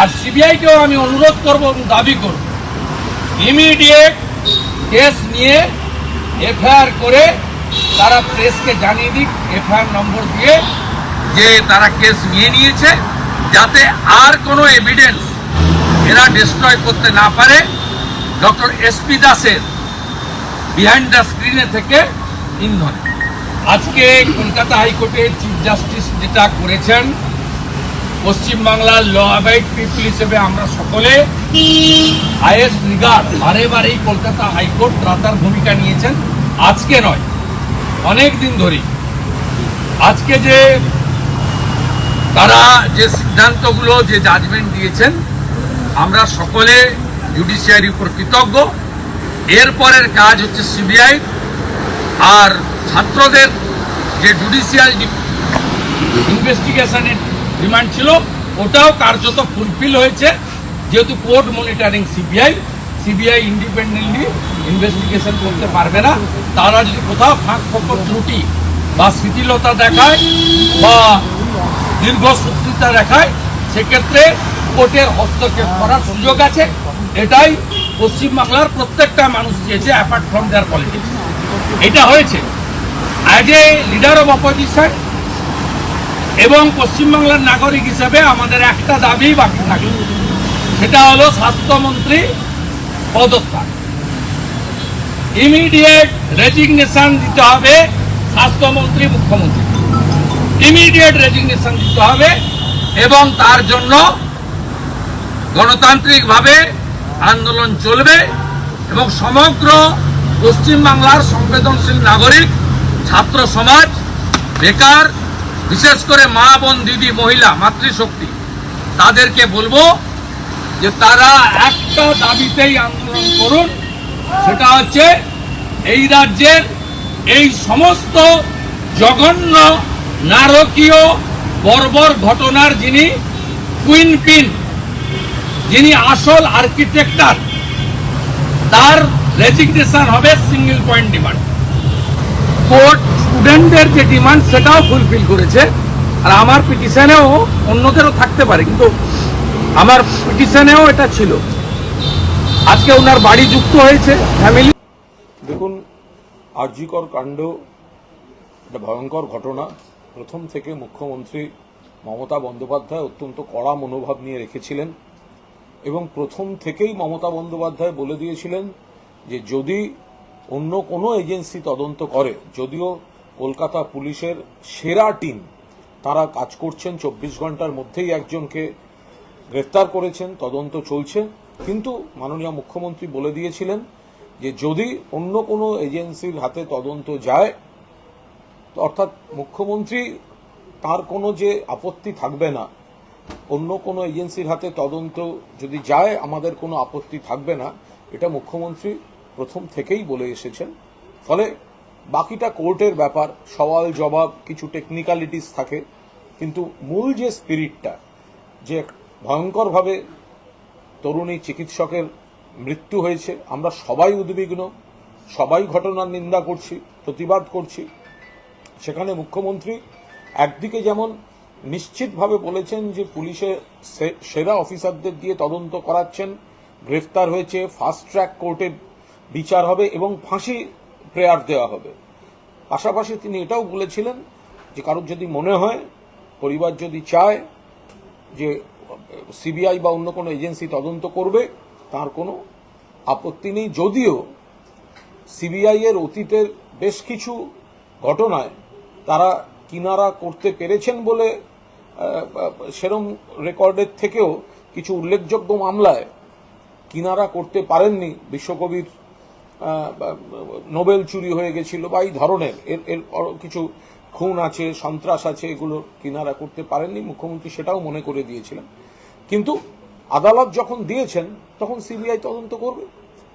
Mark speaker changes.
Speaker 1: আর সিবিআইকেও আমি অনুরোধ করব এবং দাবি করব ইমিডিয়েট কেস নিয়ে এফআইআর করে তারা প্রেসকে জানিয়ে দিক, এফআইআর নম্বর দিয়ে যে তারা কেস নিয়ে নিয়েছে, যাতে আর কোনো এভিডেন্স এরা ডিস্ট্রয় করতে না পারে। ডক্টর এসপি দাসের বিহাইন্ড দ্য স্ক্রিনে থেকে ইন্ধন। আজকে কলকাতা হাইকোর্টের চিফ জাস্টিস যেটা করেছেন পশ্চিমবাংলার ল অ্যাবাইড পিপল হিসেবে আমরা সকলে হাইয়েস্ট রিগার্ড, বারে বারেই কলকাতা হাইকোর্ট ত্রাতার ভূমিকা নিয়েছেন। আজকে নয়, অনেক দিন ধরেই। আজকে যে তারা যে সিদ্ধান্তগুলো, যে জাজমেন্ট দিয়েছেন, আমরা সকলে জুডিশিয়ারির উপর কৃতজ্ঞ। এরপরের কাজ হচ্ছে সিবিআই আর ছাত্রদের যে জুডিশিয়াল ইনভেস্টিগেশনের ডিমান্ড ছিল, ওটাও কার্যত ফুলফিল হয়েছে। যেহেতু court monitoring CBI CBI independently investigation করতে পারবে না। তারা যদি কোথাও ফাঁক ফোকর ত্রুটি বা শিথিলতা দেখায় বা দীর্ঘসূত্রিতা দেখায়, সেক্ষেত্রে কোর্টের হস্তক্ষেপ করার সুযোগ আছে। এটাই পশ্চিমবাংলার প্রত্যেকটা মানুষ চেয়েছে অ্যাপার্ট ফ্রম দেয়ার পলিটিক্স এটা হয়েছে। As a leader of opposition এবং পশ্চিমবাংলার নাগরিক হিসেবে আমাদের একটা দাবি বাকি থাকে সেটা হলো স্বাস্থ্যমন্ত্রী পদত্যাগ। ইমিডিয়েট রেজিগনেশন দিতে হবে স্বাস্থ্যমন্ত্রী, মুখ্যমন্ত্রী। ইমিডিয়েট রেজিগনেশন দিতে হবে এবং তার জন্য গণতান্ত্রিকভাবে আন্দোলন চলবে এবং সমগ্র পশ্চিমবাংলার সংবেদনশীল নাগরিক, ছাত্র সমাজ, বেকার বিশেষ করে মা, বোন, দিদি, মহিলা, মাতৃশক্তি, তাদেরকে বলব যে তারা একটা দাবিতেই আন্দোলন করুন। সেটা হচ্ছে এই রাজ্যের এই সমস্ত জঘন্য, নারকীয়, বর্বর ঘটনার যিনি কুইন পিন, যিনি আসল আর্কিটেক্টার, তার রেজিগনেশন হবে সিঙ্গেল পয়েন্ট ডিমান্ড কোর্ট স্টুডেন্টদের যে ডিমান্ড সেটাও ফুলফিল করেছে। আর আমার পিটিশনেও অন্যদেরও থাকতে পারে, কিন্তু আমার পিটিশনেও এটা ছিল। আজকে ওনার বাড়ি যুক্ত হয়েছে, ফ্যামিলি।
Speaker 2: দেখুন আরজিকর কাণ্ড একটা ভয়ঙ্কর ঘটনা। প্রথম থেকে মুখ্যমন্ত্রী মমতা বন্দ্যোপাধ্যায় অত্যন্ত কড়া মনোভাব নিয়ে রেখেছিলেন এবং প্রথম থেকেই মমতা বন্দ্যোপাধ্যায় বলে দিয়েছিলেন যে যদি অন্য কোনো এজেন্সি তদন্ত করে, যদিও কলকাতা পুলিশের সেরা টিম। তারা কাজ করছেন চব্বিশ ঘণ্টার মধ্যেই একজনকে গ্রেফতার করেছেন, তদন্ত চলছে। কিন্তু মাননীয় মুখ্যমন্ত্রী বলে দিয়েছিলেন যে যদি অন্য কোনো এজেন্সির হাতে তদন্ত যায়, অর্থাৎ মুখ্যমন্ত্রী তার কোনো যে আপত্তি থাকবে না, অন্য কোনো এজেন্সির হাতে তদন্ত যদি যায়, আমাদের কোনো আপত্তি থাকবে না, এটা মুখ্যমন্ত্রী প্রথম থেকেই বলে এসেছেন। ফলে বাকিটা কোর্টের ব্যাপার, সওয়াল, জবাব, কিছু টেকনিক্যালিটিস থাকে, কিন্তু মূল যে স্পিরিটটা যে ভয়ঙ্করভাবে তরুণী চিকিৎসকের মৃত্যু হয়েছে, আমরা সবাই উদ্বিগ্ন, সবাই ঘটনার নিন্দা করছি, প্রতিবাদ করছি। সেখানে মুখ্যমন্ত্রী একদিকে যেমন নিশ্চিতভাবে বলেছেন যে পুলিশে সেরা অফিসারদের দিয়ে তদন্ত করাচ্ছেন, গ্রেফতার হয়েছে ফাস্ট ট্র্যাক কোর্টে বিচার হবে এবং ফাঁসি প্রেয়ার দেওয়া হবে। পাশাপাশি তিনি এটাও বলেছিলেন যে কারোর যদি মনে হয়, পরিবার যদি চায় যে সিবিআই বা অন্য কোনো এজেন্সি তদন্ত করবে, তার কোনো আপত্তি নেই। যদিও সিবিআই এর অতীতের বেশ কিছু ঘটনায় তারা কিনারা করতে পেরেছেন বলে সেরম রেকর্ডের থেকেও কিছু উল্লেখযোগ্য মামলায় কিনারা করতে পারেননি বিশ্বকবির নোবেল চুরি হয়ে গেছিল বা এই ধরনের। এর এর কিছু খুন আছে, সন্ত্রাস আছে, এগুলো কিনারা করতে পারেননি। মুখ্যমন্ত্রী সেটাও মনে করে দিয়েছিলেন। কিন্তু আদালত যখন দিয়েছেন, তখন সিবিআই তদন্ত করবে।